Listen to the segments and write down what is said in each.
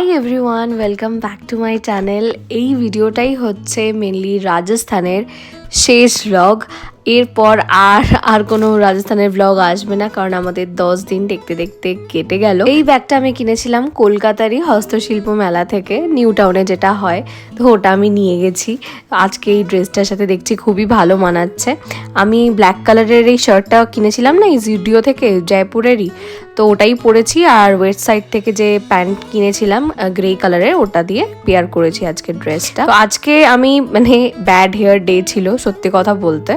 Hi everyone welcome back to my channel এই ভিডিওটাই হচ্ছে মেনলি রাজস্থানের শেষ ব্লগ এরপর আর আর কোনো রাজস্থানের ব্লগ আসবে না, কারণ আমাদের দশ দিন দেখতে দেখতে কেটে গেল। এই ব্যাগটা আমি কিনেছিলাম কলকাতারই হস্তশিল্প মেলা থেকে, নিউ টাউনে যেটা হয়, তো ওটা আমি নিয়ে গেছি। আজকে এই ড্রেসটার সাথে দেখছি খুবই ভালো মানাচ্ছে। আমি ব্ল্যাক কালারের এই শার্টটা কিনেছিলাম না, এই জুডিও থেকে, জয়পুরেরই। তো ওটাই পরেছি, আর ওয়েবসাইট থেকে যে প্যান্ট কিনেছিলাম গ্রে কালারের ওটা দিয়ে পেয়ার করেছি আজকে ড্রেসটা তো আজকে আমি মানে ব্যাড হেয়ার ডে ছিল সত্যি কথা বলতে।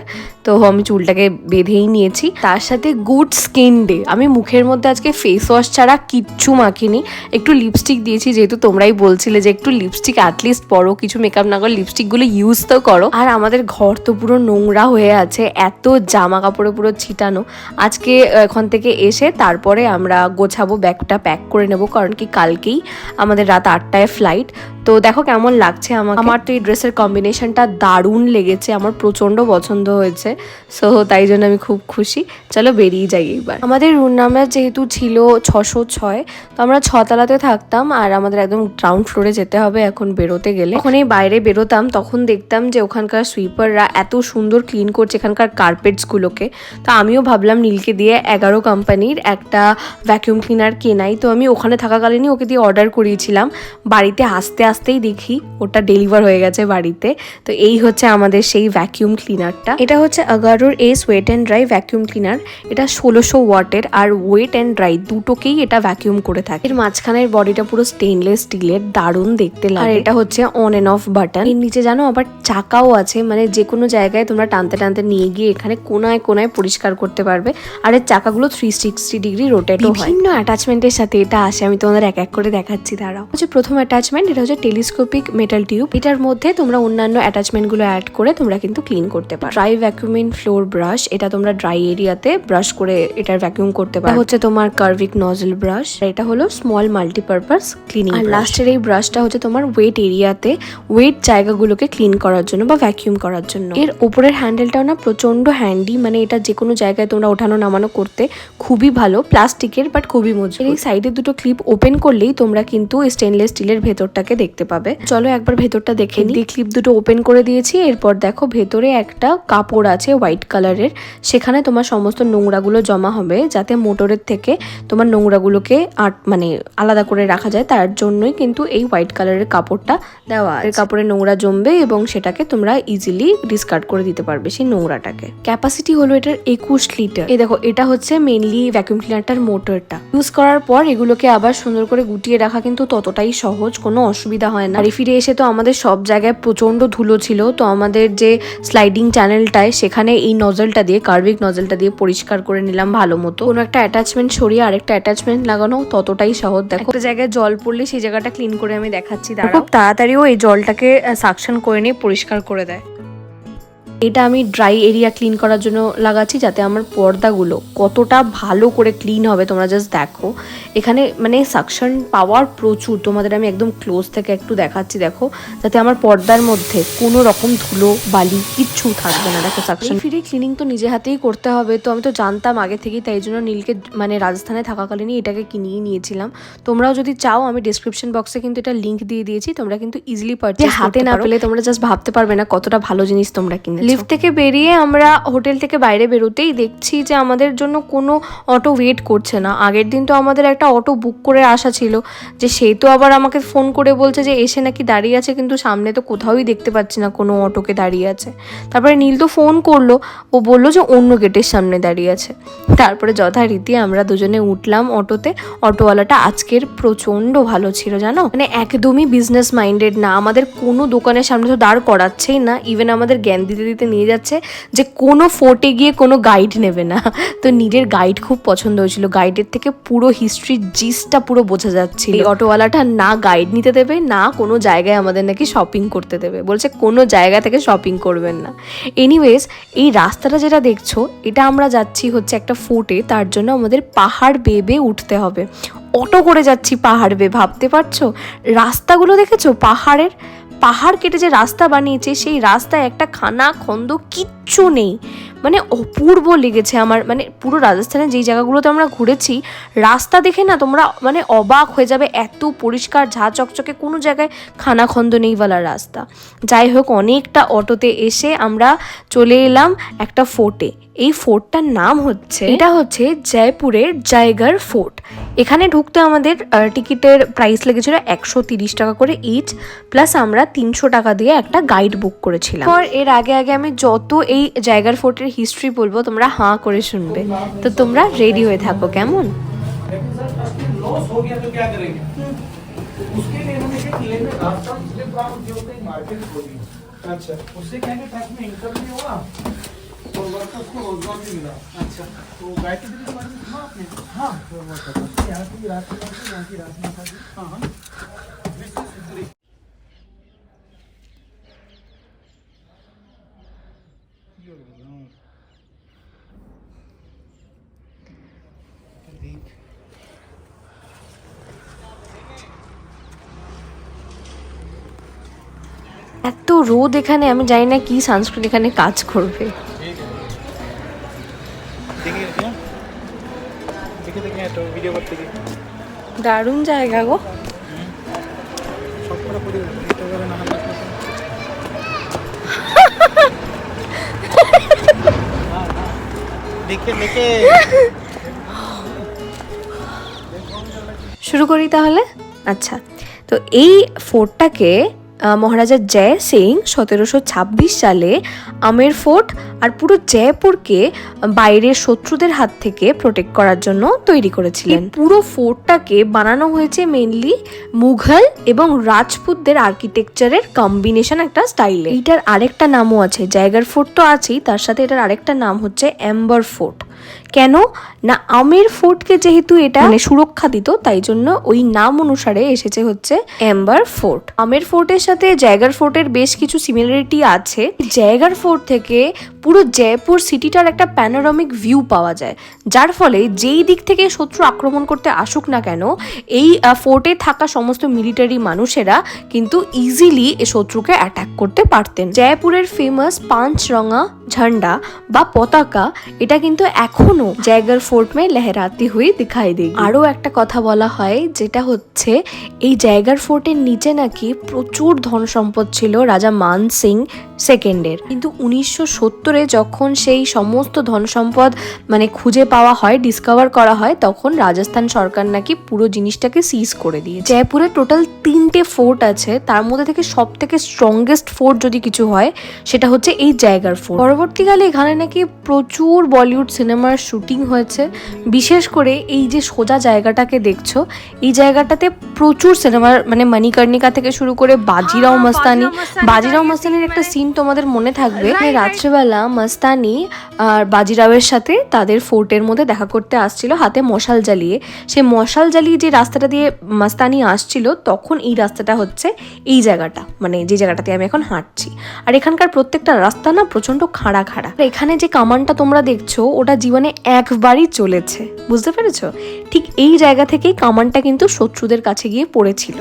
তো আমি চুলটাকে বেঁধেই নিয়েছি। তার সাথে গুড স্কিন ডে। আমি মুখের মধ্যে আজকে ফেস ওয়াশ ছাড়া কিচ্ছু মাখিনি। একটু লিপস্টিক দিয়েছি, যেহেতু তোমরাই বলছিলে যে একটু লিপস্টিক অ্যাটলিস্ট পরো। কিছু মেকআপ না করো লিপস্টিকগুলো ইউজ তো করো। আর আমাদের ঘর তো পুরো নোংরা হয়ে আছে। এত জামা কাপড়ে পুরো ছিটানো। আজকে এখান থেকে এসে তারপরে আমরা গোছাবো ব্যাগটা প্যাক করে নেব। কারণ কি কালকেই আমাদের রাত আটটায় ফ্লাইট তো দেখো কেমন লাগছে আমার আমার তো এই ড্রেসের কম্বিনেশনটা দারুণ লেগেছে। আমার প্রচণ্ড পছন্দ হয়েছে। সো তাই জন্য আমি খুব খুশি। চলো বেরিয়ে যাই এইবার। আমাদের রুম নাম্বার যেহেতু ছিল ছশো ছয়, তো আমরা ছতলাতে থাকতাম আর আমাদের একদম গ্রাউন্ড ফ্লোরে যেতে হবে, এখন বেরোতে গেলে। এই বাইরে বেরোতাম, তখন দেখতাম যে ওখানকার সুইপাররা এত সুন্দর ক্লিন করছে এখানকার কার্পেটসগুলোকে তো আমিও ভাবলাম নীলকে দিয়ে এগারো কোম্পানির একটা ভ্যাকিউম ক্লিনার কেনাই। তো আমি ওখানে থাকাকালীনই ওকে দিয়ে অর্ডার করিয়েছিলাম। বাড়িতে আসতে আসতেই দেখি ওটা ডেলিভার হয়ে গেছে বাড়িতে। তো এই হচ্ছে আমাদের সেই ভ্যাকিউম ক্লিনারটা এটা হচ্ছে আগারোর S wet and dry vacuum cleaner এটা ষোলোশো ওয়াটের আর ওয়েট অ্যান্ড ড্রাই দুটোকেই এটা ভ্যাকিউম করে থাকে। এর মাঝখানের বডিটা পুরো স্টেনলেস স্টিলের দারুণ দেখতে লাগে। আর এটা হচ্ছে অন এন্ড অফ বাটন এর নিচে জানো আবার চাকাও আছে মানে যে কোনো জায়গায় তোমরা টানতে টানতে নিয়ে গিয়ে এখানে কোনায় কোনায় পরিষ্কার করতে পারবে। আর এর চাকাগুলো থ্রি সিক্সটি ডিগ্রি রোটেটও হয়। বিভিন্ন অ্যাটাচমেন্টের সাথে এটা আসে, আমি তোমাদের এক এক করে দেখাচ্ছি, দাঁড়াও। হচ্ছে প্রথম অ্যাটাচমেন্ট এটা হচ্ছে টেলিস্কোপিক মেটাল টিউব এটার মধ্যে তোমরা অন্যান্য অ্যাটাচমেন্টগুলো অ্যাড করে তোমরা কিন্তু ক্লিন করতে পারো। ড্রাই ভ্যাকুমিন ফ্লোর ব্রাশ এটা তোমরা ড্রাই এরিয়াতে ব্রাশ করে এটার ভ্যাকুম করতে পারো। হচ্ছে তোমার কার্ভিক নজল ব্রাশ এটা হলো স্মল মাল্টিপারপাস ক্লিনিং আর লাস্টের এই ব্রাশটা হচ্ছে তোমার ওয়েট এরিয়াতে ওয়েট জায়গাগুলোকে ক্লিন করার জন্য বা ভ্যাকিউম করার জন্য। এর ওপরের হ্যান্ডেলটাও না প্রচণ্ড হ্যান্ডি মানে এটা যে কোনো জায়গায় তোমরা ওঠানো নামানো করতে খুবই ভালো প্লাস্টিকের বাট খুবই মজবুত। এই সাইডে দুটো ক্লিপ ওপেন করলেই তোমরা কিন্তু স্টেনলেস স্টিলের ভেতরটাকে দেখতে পাবে। চলো একবার ভেতরটা দেখে নিই। ক্লিপ দুটো ওপেন করে দিয়েছি এরপর দেখো ভেতরে একটা কাপড় আছে হোয়াইট কালারের। সেখানে তোমার সমস্ত নোংরাগুলো জমা হবে যাতে মোটরের থেকে তোমার নোংরাগুলোকে আট মানে আলাদা করে রাখা যায়। তার জন্যই কিন্তু এই হোয়াইট কালারের কাপড়টা দেওয়া আছে। কাপড়ে নোংরা জমবে এবং সেটাকে তোমরা ইজিলি ডিসকার্ড করে দিতে পারবে সেই নোংরাটাকে। ক্যাপাসিটি হলো এটার একুশ লিটার এই দেখো, এটা হচ্ছে মেনলি ভ্যাকুয়াম ক্লিনারটার মোটরটা। ইউজ করার পর এগুলোকে আবার সুন্দর করে গুটিয়ে রাখা কিন্তু ততটাই সহজ, কোনো অসুবিধা হয় না। বাড়ি ফিরে এসে তো আমাদের সব জায়গায় প্রচণ্ড ধুলো ছিল, তো আমাদের যে স্লাইডিং চ্যানেলটায় সেখানে এই নজলটা দিয়ে কার্ভিক নজলটা দিয়ে পরিষ্কার করে নিলাম ভালো মতো। কোনো একটা অ্যাটাচমেন্ট সরিয়ে আরেকটা অ্যাটাচমেন্ট লাগানো ততটাই সহজ। দেখো একটা জায়গায় জল পড়লে সেই জায়গাটা ক্লিন করে আমি দেখাচ্ছি তারপর খুব তাড়াতাড়িও এই জলটাকে সাকশন করে নিয়ে পরিষ্কার করে দেয়। এটা আমি ড্রাই এরিয়া ক্লিন করার জন্য লাগাচ্ছি যাতে আমার পর্দাগুলো কতটা ভালো করে ক্লিন হবে তোমরা জাস্ট দেখো। এখানে মানে সাকশন পাওয়ার প্রচুর তোমাদের আমি একদম ক্লোজ থেকে একটু দেখাচ্ছি দেখো। যাতে আমার পর্দার মধ্যে কোনো রকম ধুলো বালি কিচ্ছু থাকবে না। দেখো সাকশন ফিরে ক্লিনিং তো নিজে হাতেই করতে হবে তো আমি তো জানতাম আগে থেকেই তাই জন্য নীলকে মানে রাজস্থানে থাকাকালীনই এটাকে কিনিয়ে নিয়েছিলাম। তোমরাও যদি চাও আমি ডিসক্রিপশন বক্সে কিন্তু এটা লিঙ্ক দিয়ে দিয়েছি তোমরা কিন্তু ইজিলি পারচেজ হাতে না পেলে তোমরা জাস্ট ভাবতে পারবে না কতটা ভালো জিনিস তোমরা কিনে লিফট থেকে বেরিয়ে আমরা হোটেল থেকে বাইরে বেরোতেই দেখছি যে আমাদের জন্য কোনো অটো ওয়েট করছে না। আগের দিন তো আমাদের একটা অটো বুক করে আসা ছিল যে সে তো আবার আমাকে ফোন করে বলছে যে এসে নাকি দাঁড়িয়ে আছে, কিন্তু সামনে তো কোথাওই দেখতে পাচ্ছি না কোনো অটোকে দাঁড়িয়ে আছে। তারপরে নীল তো ফোন করল, ও বলল যে অন্য গেটের সামনে দাঁড়িয়ে আছে। তারপরে যথারীতি আমরা দুজনে উঠলাম অটোতে। অটোওয়ালাটা আজকের প্রচণ্ড ভালো ছিল, জানো? মানে একদমই বিজনেস মাইন্ডেড না। আমাদের কোনো দোকানের সামনে তো দাঁড় করাচ্ছেই না। ইভেন আমাদের জ্ঞান দিতে দিতে নিয়ে যাচ্ছে যে কোনো ফোর্টে গিয়ে কোনো গাইড নেবে না। তো নীলের গাইড খুব পছন্দ হয়েছিল। গাইডের থেকে পুরো হিস্ট্রির জিসটা পুরো বোঝা যাচ্ছে এই অটোওয়ালাটা না গাইড নিতে দেবে, না কোনো জায়গায় আমাদের নাকি শপিং করতে দেবে। বলছে কোনো জায়গা থেকে শপিং করবেন না। এনিওয়েজ এই রাস্তাটা যেটা দেখছ, এটা আমরা যাচ্ছি হচ্ছে একটা ফোর্টে। তার জন্য আমাদের পাহাড় বেয়ে বেয়ে উঠতে হবে। অটো করে যাচ্ছি পাহাড় বেয়ে। ভাবতে পারছ? রাস্তাগুলো দেখেছ পাহাড়ের? পাহাড় কেটে যে রাস্তা বানিয়েছে সেই রাস্তায় একটা খানা খন্দ কিচ্ছু কিচ্ছু নেই। মানে অপূর্ব লেগেছে আমার মানে পুরো রাজস্থানে যেই জায়গাগুলোতে আমরা ঘুরেছি রাস্তা দেখে না তোমরা মানে অবাক হয়ে যাবে এত পরিষ্কার ঝা চকচকে কোনো জায়গায় খানাখন্দ নেইওয়ালা রাস্তা। যাই হোক অনেকটা অটোতে এসে আমরা চলে এলাম একটা ফোর্টে। এই ফোর্টটার নাম হচ্ছে এটা হচ্ছে জয়পুরের জায়গার ফোর্ট। এখানে ঢুকতে আমাদের টিকিটের প্রাইস লেগেছিল একশো তিরিশ টাকা করে ইচ প্লাস আমরা তিনশো টাকা দিয়ে একটা গাইড বুক করেছিলাম। এর আগে আগে আমি যত এই জায়গার ফোর্টের হিস্ট্রি বলবো তোমরা হাঁ করে শুনবে তো তোমরা রেডি হয়ে থাকো কেমন लेकिन सर काफी लॉस हो गया तो क्या करेंगे उसके लिए मैंने एक लेने राजस्थान स्लिप ग्राउंड जो कहीं मार्केट खोली अच्छा उससे क्या है कि ट्रक में इनकम भी हुआ और वर्कर्स को रोजगार भी मिला अच्छा तो गायत्री देवी के बारे में सुना आपने हाँ थोड़ा बहुत पता यहाँ की रात में यहाँ की रात माता जी हाँ हाँ এত রোদ এখানে আমি জানি না কি সানস্ক্রিন এখানে কাজ করবে। দারুণ জায়গা গো। শুরু করি তাহলে? আচ্ছা তো এই ফোর্টটাকে আহ, মহারাজা জয় সিং সতেরোশো ছাব্বিশ সালে আমের ফোর্ট আর পুরো জয়পুরকে বাইরের শত্রুদের হাত থেকে প্রোটেক্ট করার জন্য তৈরি করেছিলেন। পুরো ফোর্টটাকে বানানো হয়েছে মেনলি মুঘল এবং রাজপুতদের আর্কিটেকচারের কম্বিনেশন একটা স্টাইলে এটার আরেকটা নামও আছে জায়গার ফোর্ট তো আছেই তার সাথে এটার আরেকটা নাম হচ্ছে অ্যাম্বার ফোর্ট কেন? না, আমের ফোর্টকে যেহেতু এটা মানে সুরক্ষা দিত, তাই জন্য ওই নাম অনুসারে এসেছে হচ্ছে এম্বার ফোর্ট আমের ফোর্টের সাথে জায়গার ফোর্টের বেশ কিছু সিমিলারিটি আছে। জায়গার ফোর্ট থেকে পুরো জয়পুর সিটিটার একটা প্যানোরামিক ভিউ পাওয়া যায়। যার ফলে যেই দিক থেকে শত্রু আক্রমণ করতে আসুক না কেন, এই ফোর্টে থাকা সমস্ত মিলিটারি মানুষেরা কিন্তু ইজিলি এ শত্রুকে অ্যাটাক করতে পারতেন। জয়পুরের ফেমাস পাঁচরঙা ঝান্ডা বা পতাকা, এটা কিন্তু এখনও জায়গার ফোর্ট মে লহরাতি হুই দিখাই দেয় আরও একটা কথা বলা হয়, যেটা হচ্ছে, এই জায়গার ফোর্টের নিচে নাকি প্রচুর ধন সম্পদ ছিল রাজা মান সিং সেকেন্ডের। কিন্তু উনিশশো সত্তরে যখন সেই সমস্ত ধন সম্পদ মানে খুঁজে পাওয়া হয় ডিসকভার করা হয়, তখন রাজস্থান সরকার নাকি পুরো জিনিসটাকে সিজ করে দিয়ে জয়পুরে টোটাল তিনটে ফোর্ট আছে, তার মধ্যে থেকে সব থেকে স্ট্রংগেস্ট ফোর্ট যদি কিছু হয়, সেটা হচ্ছে এই জায়গার ফোর্ট পরবর্তীকালে এখানে নাকি প্রচুর বলিউড সিনেমার শুটিং হয়েছে। বিশেষ করে এই যে সোজা জায়গাটাকে দেখছ এই জায়গাটাতে প্রচুর সিনেমার মানে মণিকর্ণিকা থেকে শুরু করে বাজিরাও মস্তানি। বাজিরাও মস্তানির একটা সিন তোমাদের মনে থাকবে। মানে রাত্রেবেলা মস্তানি আর বাজিরাওয়ের সাথে তাদের ফোর্টের মধ্যে দেখা করতে আসছিল হাতে মশাল জ্বালিয়ে। সে মশাল জ্বালিয়ে যে রাস্তাটা দিয়ে মাস্তানি আসছিল তখন এই রাস্তাটা হচ্ছে এই জায়গাটা মানে যে জায়গাটাতে আমি এখন হাঁটছি। আর এখানকার প্রত্যেকটা রাস্তা না প্রচণ্ড খাড়া খাড়া। এখানে যে কামানটা তোমরা দেখছ ওটা জীবনে একবারই চলেছে। বুঝতে পেরেছ? ঠিক এই জায়গা থেকেই কামানটা কিন্তু শত্রুদের কাছে গিয়ে পড়েছিল।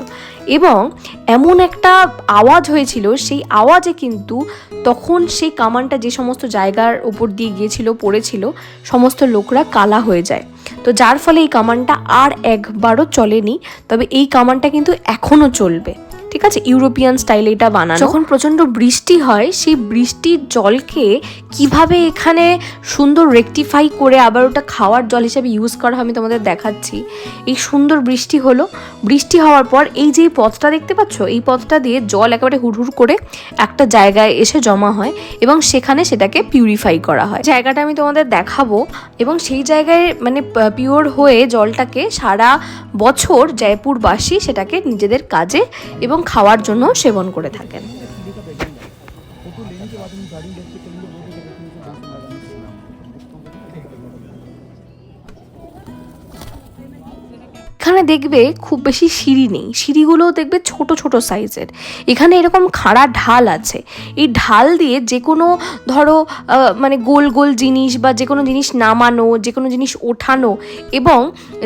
এবং এমন একটা আওয়াজ হয়েছিল, সেই আওয়াজে কিন্তু তখন সেই কামানটা যে সমস্ত জায়গার উপর দিয়ে গিয়েছিল, পড়েছিল, সমস্ত লোকরা কালা হয়ে যায়। তো যার ফলে এই কামানটা আর একবারও চলেনি, তবে এই কামানটা কিন্তু এখনও চলবে। ঠিক আছে ইউরোপিয়ান স্টাইলে এটা বানানো। যখন প্রচণ্ড বৃষ্টি হয়, সেই বৃষ্টির জলকে কীভাবে এখানে সুন্দর রেকটিফাই করে আবার ওটা খাওয়ার জল হিসেবে ইউজ করা আমি তোমাদের দেখাচ্ছি। এই সুন্দর বৃষ্টি হলো। বৃষ্টি হওয়ার পর এই যে পথটা দেখতে পাচ্ছ, এই পথটা দিয়ে জল একেবারে হুড়হুড় করে একটা জায়গায় এসে জমা হয় এবং সেখানে সেটাকে পিউরিফাই করা হয়। জায়গাটা আমি তোমাদের দেখাবো এবং সেই জায়গায় মানে পিওর হয়ে জলটাকে সারা বছর জয়পুরবাসী সেটাকে নিজেদের কাজে এবং খাওয়ার জন্য সেবন করে থাকেন। এখানে দেখবে খুব বেশি সিঁড়ি নেই। সিঁড়িগুলোও দেখবে ছোট ছোট সাইজের। এখানে এরকম খাড়া ঢাল আছে। এই ঢাল দিয়ে যে কোনো ধরো মানে গোল গোল জিনিস বা যে কোনো জিনিস নামানো যে কোনো জিনিস ওঠানো এবং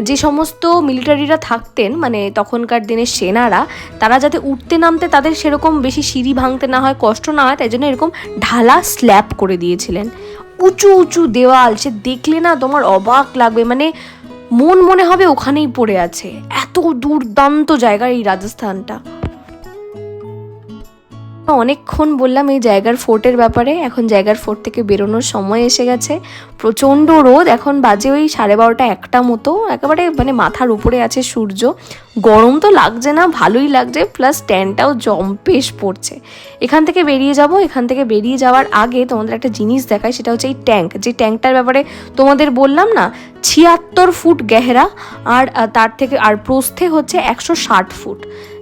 যে সমস্ত মিলিটারিরা থাকতেন মানে তখনকার দিনের সেনারা, তারা যাতে উঠতে নামতে তাদের সেরকম বেশি সিঁড়ি ভাঙতে না হয়, কষ্ট না হয়, তাই জন্য এরকম ঢালা স্ল্যাব করে দিয়েছিলেন। উঁচু উঁচু দেওয়াল, সে দেখলে না তোমার অবাক লাগবে। মানে মন মনে হবে ওখানেই পড়ে আছে। এত দুর্দান্ত জায়গা এই রাজস্থানটা। অনেকক্ষণ বললাম এই জায়গার ফোর্টের ব্যাপারে, এখন জায়গার ফোর্ট থেকে বেরোনোর সময় এসে গেছে। প্রচণ্ড রোদ, এখন বাজে ওই সাড়ে বারোটা একটা মতো, একেবারে মানে মাথার উপরে আছে সূর্য। গরম তো লাগছে না, ভালোই লাগছে প্লাস ট্যানটাও জম্পেশ পড়ছে। এখান থেকে বেরিয়ে যাব, এখান থেকে বেরিয়ে যাওয়ার আগে তোমাদের একটা জিনিস দেখায় সেটা হচ্ছে এই ট্যাঙ্ক। যে ট্যাঙ্কটার ব্যাপারে তোমাদের বললাম না, ছিয়াত্তর ফুট গেহরা আর তার থেকে, আর প্রস্থে হচ্ছে একশো ষাট ফুট।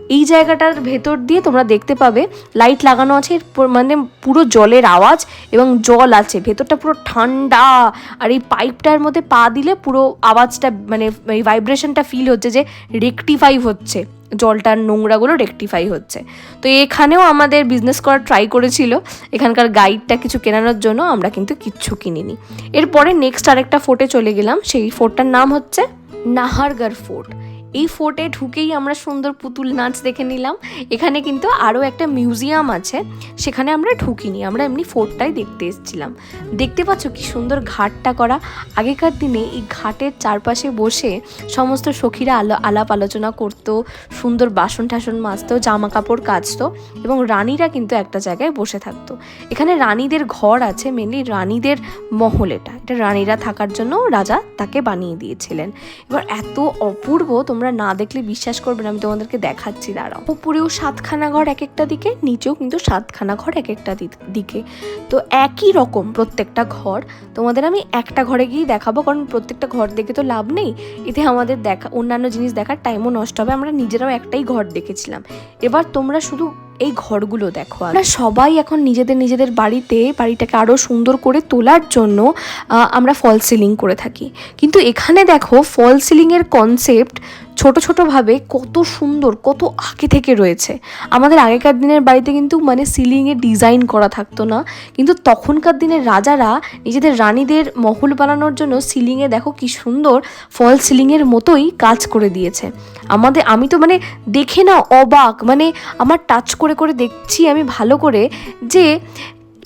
এই জায়গাটার ভেতর দিয়ে তোমরা দেখতে পাবে লাইট লাগানো আছে মানে পুরো জলের আওয়াজ এবং জল আছে। ভেতরটা পুরো ঠান্ডা আর এই পাইপটার মধ্যে পা দিলে পুরো আওয়াজটা মানে এই ভাইব্রেশনটা ফিল হচ্ছে যে রেকটিফাই হচ্ছে। জলটার নোংরাগুলো রেকটিফাই হচ্ছে। তো এখানেও আমাদের বিজনেস করার ট্রাই করেছিল। এখানকার গাইডটা কিছু কেনানোর জন্য, আমরা কিন্তু কিচ্ছু কিনিনি। এরপরে নেক্সট আরেকটা ফোর্টে চলে গেলাম। সেই ফোর্টটার নাম হচ্ছে নাহারগড় ফোর্ট এই ফোর্টে ঢুকেই আমরা সুন্দর পুতুল নাচ দেখে নিলাম। এখানে কিন্তু আরও একটা মিউজিয়াম আছে, সেখানে আমরা ঢুকিনি, আমরা এমনি ফোর্টটাই দেখতে এসেছিলাম। দেখতে পাচ্ছ কি সুন্দর ঘাটটা করা। আগেকার দিনে এই ঘাটের চারপাশে বসে সমস্ত সখীরা আলো, আলাপ আলোচনা করতো, সুন্দর বাসন টাসন মাজতো, জামা কাপড় কাচতো এবং রানীরা কিন্তু একটা জায়গায় বসে থাকতো। এখানে রানীদের ঘর আছে মেনলি রানীদের মহল এটা। এটা রানীরা থাকার জন্য রাজা তাকে বানিয়ে দিয়েছিলেন। এবার এত অপূর্ব তোমরা না দেখলে বিশ্বাস করবে না, আমি তোমাদেরকে দেখাচ্ছি, দাঁড়াও। উপরেও সাতখানা ঘর এক একটা দিকে, নিচেও কিন্তু সাতখানা ঘর এক একটা দিকে। তো একই রকম প্রত্যেকটা ঘর, তোমাদের আমি একটা ঘরে গিয়েই দেখাবো, কারণ প্রত্যেকটা ঘর দেখে তো লাভ নেই। এতে আমাদের দেখা, অন্যান্য জিনিস দেখার টাইমও নষ্ট হবে, আমরা নিজেরাও একটাই ঘর দেখেছিলাম। এবার তোমরা শুধু এই ঘরগুলো দেখো। আমরা সবাই এখন নিজেদের নিজেদের বাড়িতে, বাড়িটাকে আরও সুন্দর করে তোলার জন্য আমরা ফল সিলিং করে থাকি। কিন্তু এখানে দেখো, ফল সিলিংয়ের কনসেপ্ট ছোট ছোটোভাবে কত সুন্দর, কত আগে থেকে রয়েছে। আমাদের আগেকার দিনের বাড়িতে কিন্তু মানে সিলিংয়ে ডিজাইন করা থাকতো না। কিন্তু তখনকার দিনের রাজারা নিজেদের রানীদের মহল বানানোর জন্য সিলিংয়ে দেখো কি সুন্দর ফল সিলিংয়ের মতোই কাজ করে দিয়েছে। আমাদের, আমি তো মানে দেখে না অবাক মানে আমার টাচ করে করে দেখছি আমি ভালো করে যে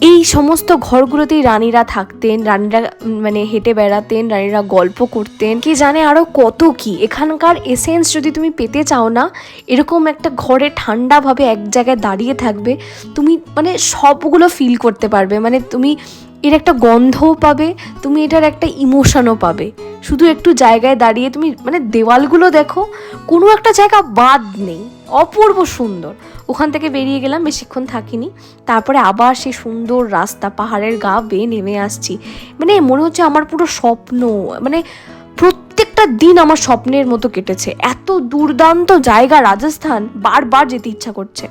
এই সমস্ত ঘরগুলোতেই রানীরা থাকতেন, রানীরা মানে হেঁটে বেড়াতেন, রানীরা গল্প করতেন। কে জানে আরও কত কি? এখানকার এসেন্স যদি তুমি পেতে চাও না, এরকম একটা ঘরে ঠান্ডাভাবে এক জায়গায় দাঁড়িয়ে থাকবে, তুমি মানে সবগুলো ফিল করতে পারবে। মানে তুমি এর একটা গন্ধও পাবে, তুমি এটার একটা ইমোশনও পাবে। শুধু একটু জায়গায় দাঁড়িয়ে তুমি মানে দেওয়ালগুলো দেখো, কোনো একটা জায়গা বাদ নেই, অপূর্ব সুন্দর। ওখান থেকে বেরিয়ে গেলাম, বেশিক্ষণ থাকিনি। তারপরে আবার সেই সুন্দর রাস্তা, পাহাড়ের গা বেয়ে নেমে আসছি। মানে মনে হচ্ছে আমার পুরো স্বপ্ন মানে প্রত্যেকটা দিন আমার স্বপ্নের মতো কেটেছে। এত দুর্দান্ত জায়গা, রাজস্থান, বারবার যেতে ইচ্ছা করছে।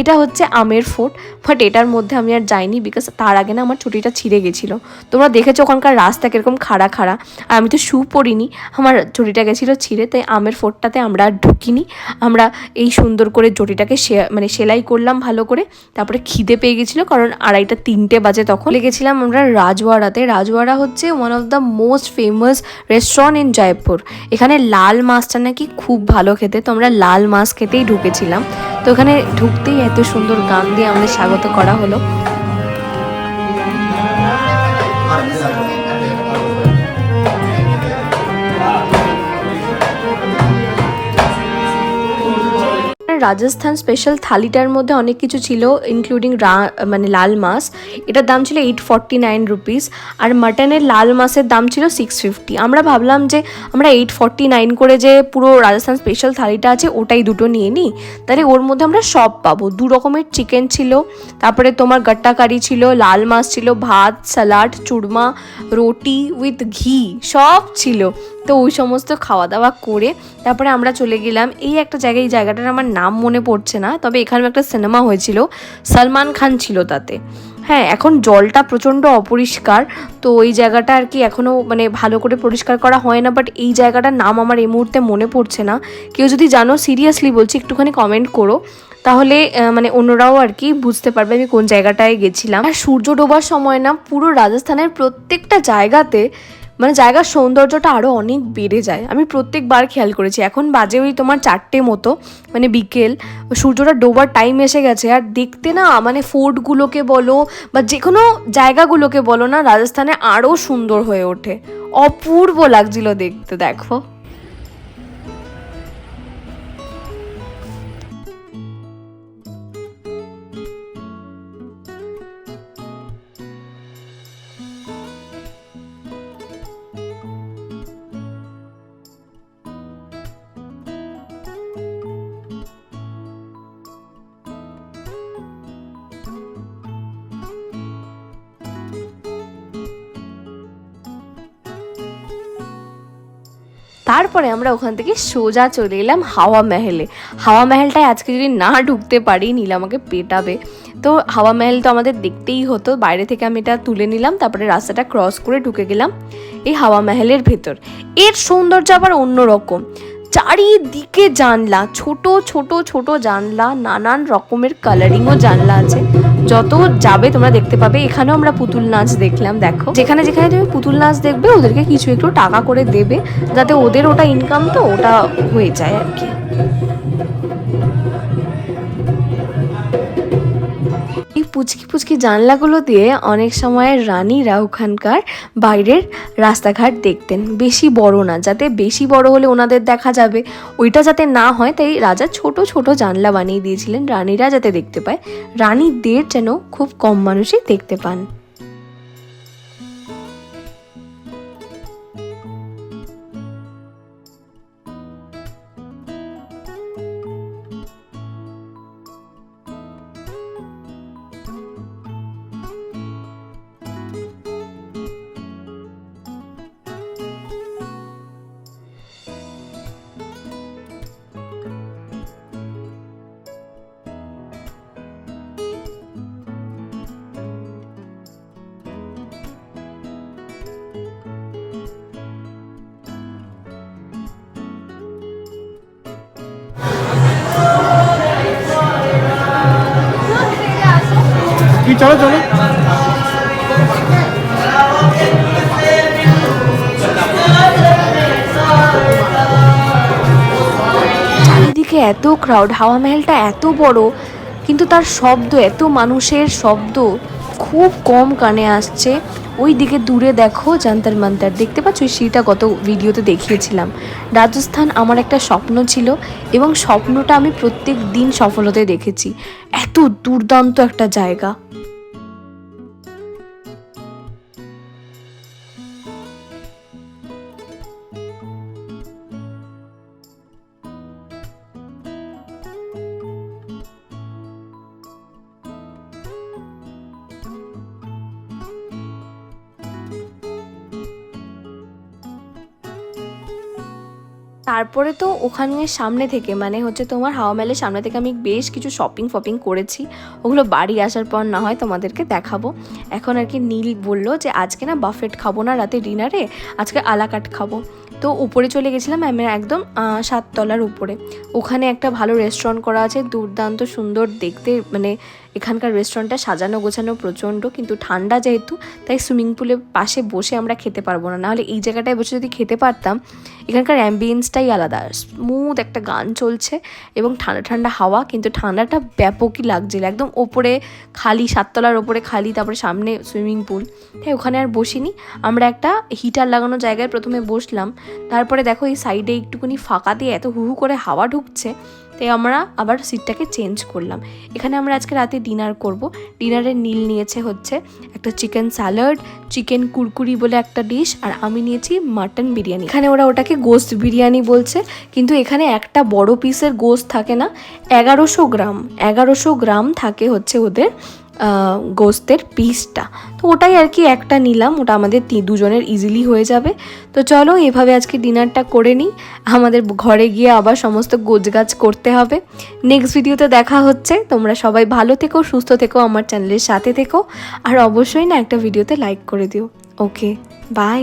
এটা হচ্ছে আমের ফোর্ট বাট এটার মধ্যে আমি আর যাইনি বিকজ তার আগে না আমার ছুটিটা ছিঁড়ে গেছিল। তোমরা দেখেছ ওখানকার রাস্তা কীরকম খাড়া খাড়া, আর আমি তো শু পরিনি, আমার চটিটা গেছিল ছিঁড়ে, তাই আমের ফোর্টটাতে আমরা আর ঢুকিনি। আমরা এই সুন্দর করে জটিটাকে মানে সেলাই করলাম ভালো করে, তারপরে খিদে পেয়ে গেছিল, কারণ আড়াইটা তিনটে বাজে তখন। লেগেছিলাম আমরা রাজওয়াড়াতে। রাজওয়াড়া হচ্ছে one of the most famous restaurant in Jaipur এখানে লাল মাছটা নাকি খুব ভালো খেতে, তো আমরা লাল মাছ খেতেই ঢুকেছিলাম। তো ওখানে ঢুকতেই এত সুন্দর গান দিয়ে আমাদের স্বাগত করা হলো। রাজস্থান স্পেশাল থালিটার মধ্যে অনেক কিছু ছিল ইনক্লুডিং মানে লাল মাছ। এটার দাম ছিল এইট ফর্টি নাইন রুপিস আর মাটনের লাল মাছের দাম ছিল সিক্স ফিফটি আমরা ভাবলাম যে আমরা এইট ফর্টি নাইন করে যে পুরো রাজস্থান স্পেশাল থালিটা আছে, ওটাই দুটো নিয়ে নিই। তাহলে ওর মধ্যে আমরা সব পাবো। দু রকমের চিকেন ছিল, তারপরে তোমার গাট্টা কারি ছিল, লাল মাছ ছিল, ভাত স্যালাড চুরমা, রুটি উইথ ঘি, সব ছিল। তো ওই সমস্ত খাওয়া দাওয়া করে তারপরে আমরা চলে গেলাম। এই একটা জায়গায়, এই জায়গাটার আমার নাম মনে পড়ছে না, তবে এখানে একটা সিনেমা হয়েছিল, সলমান খান ছিল তাতে। হ্যাঁ এখন জলটা প্রচণ্ড অপরিষ্কার, তো ওই জায়গাটা আর কি এখনও মানে ভালো করে পরিষ্কার করা হয় না বাট এই জায়গাটার নাম আমার এই মুহূর্তে মনে পড়ছে না। কেউ যদি জানো সিরিয়াসলি বলছি, একটুখানি কমেন্ট করো, তাহলে মানে অন্যরাও আর কি বুঝতে পারবে আমি কোন জায়গাটায় গেছিলাম। আর সূর্য ডোবার সময় না, পুরো রাজস্থানের প্রত্যেকটা জায়গাতে মানে জায়গার সৌন্দর্যটা আরও অনেক বেড়ে যায়। আমি প্রত্যেকবার খেয়াল করেছি। এখন বাজে ওই তোমার চারটে মতো মানে বিকেল, সূর্যটা ডোবার টাইম এসে গেছে। আর দেখতে না মানে ফোর্টগুলোকে বলো বা যে কোনো জায়গাগুলোকে বলো না, রাজস্থানে আরও সুন্দর হয়ে ওঠে। অপূর্ব লাগছিল দেখতে, দেখো। তারপরে আমরা ওখান থেকে সোজা চলে এলাম হাওয়া মহলে। হাওয়া মহলটায় আজকে যদি না ঢুকতে পারি, নীল আমাকে পেটাবে। তো হাওয়া মহল তো আমাদের দেখতেই হতো। বাইরে থেকে আমি এটা তুলে নিলাম, তারপরে রাস্তাটা ক্রস করে ঢুকে গেলাম এই হাওয়া মহলের ভেতর। এর সৌন্দর্য আবার অন্যরকম। চারিদিকে জানলা, ছোট ছোট ছোট জানলা, নানান রকমের কালারিংও জানলা আছে। যত যাবে তোমরা দেখতে পাবে, এখানেও আমরা পুতুল নাচ দেখলাম, দেখো। যেখানে যেখানে তুমি পুতুল নাচ দেখবে, ওদেরকে কিছু একটু টাকা করে দেবে, যাতে ওদের ওটা ইনকাম তো ওটা হয়ে যায় আর কি। পুচকি পুচকি জানলাগুলো দিয়ে অনেক সময় রানীরা ওখানকার বাইরের রাস্তাঘাট দেখতেন। বেশি বড় না, যাতে বেশি বড় হলে ওনাদের দেখা যাবে। ওইটা যাতে না হয়, তাই রাজা ছোট ছোট জানলা বানিয়ে দিয়েছিলেন। রানীরা যাতে দেখতে পায়, রানীদের যেন খুব কম মানুষই দেখতে পান। চলো চলো। চারিদিকে এত ক্রাউড হাওয়া মহলটা এত বড়, কিন্তু তার শব্দ, এত মানুষের শব্দ খুব কম কানে আসছে। ওই দিকে দূরে দেখো জান্তার মান্তার। দেখতে পাচ্ছ, ওই সিঁড়িটা গত ভিডিওতে দেখিয়েছিলাম। রাজস্থান আমার একটা স্বপ্ন ছিল এবং স্বপ্নটা আমি প্রত্যেক দিন সফল হতে দেখেছি। এত দুর্দান্ত একটা জায়গা। তারপরে তো ওখানে সামনে থেকে মানে হচ্ছে তোমার হাওয়া মেলের সামনে থেকে আমি বেশ কিছু শপিং ফপিং করেছি। ওগুলো বাড়ি আসার পর না হয় তোমাদেরকে দেখাবো। এখন আর কি নীল বলল যে, আজকে না বাফেট খাব না, রাতে ডিনারে আজকে আলাকাট খাব। তো উপরে চলে গেছিলাম আমি একদম সাততলার উপরে। ওখানে একটা ভালো রেস্টুরেন্ট করা আছে, দুর্দান্ত সুন্দর দেখতে মানে এখানকার রেস্টুরেন্টটা সাজানো গোছানো প্রচণ্ড, কিন্তু ঠান্ডা যেহেতু, তাই সুইমিং পুলের পাশে বসে আমরা খেতে পারব না। নাহলে এই জায়গাটায় বসে যদি খেতে পারতাম, এখানকার অ্যাম্বিয়েন্সটাই আলাদা। স্মুথ একটা গান চলছে এবং ঠান্ডা ঠান্ডা হাওয়া, কিন্তু ঠান্ডাটা ব্যাপকই লাগছিল। একদম ওপরে খালি, সাততলার ওপরে খালি, তারপরে সামনে সুইমিং পুল তাই ওখানে আর বসিনি। আমরা একটা হিটার লাগানো জায়গায় প্রথমে বসলাম। তারপরে দেখো এই সাইডে একটুখানি ফাঁকা দিয়ে এত হু করে হাওয়া ঢুকছে। তাই আমরা আবার সিটটাকে চেঞ্জ করলাম। এখানে আমরা আজকে রাতে ডিনার করব। ডিনারের নীল নিয়েছে হচ্ছে একটা চিকেন স্যালাড চিকেন কুরকুরি বলে একটা ডিশ আর আমি নিয়েছি মাটন বিরিয়ানি। এখানে ওরা ওটাকে গোস্ত বিরিয়ানি বলছে, কিন্তু এখানে একটা বড় পিসের গোস্ত থাকে না, এগারোশো গ্রাম এগারোশো গ্রাম থাকে হচ্ছে ওদের গোস্তের পিসটা তো ওটাই আর কি একটা নিলাম, ওটা আমাদের দুজনের ইজিলি হয়ে যাবে। তো চলো, এভাবে আজকে ডিনারটা করে নিই। আমাদের ঘরে গিয়ে আবার সমস্ত গোজগাছ করতে হবে। নেক্সট ভিডিওতে দেখা হচ্ছে। তোমরা সবাই ভালো থেকো, সুস্থ থেকো, আমার চ্যানেলের সাথে থেকো। আর অবশ্যই না, একটা ভিডিওতে লাইক করে দিও। Okay bye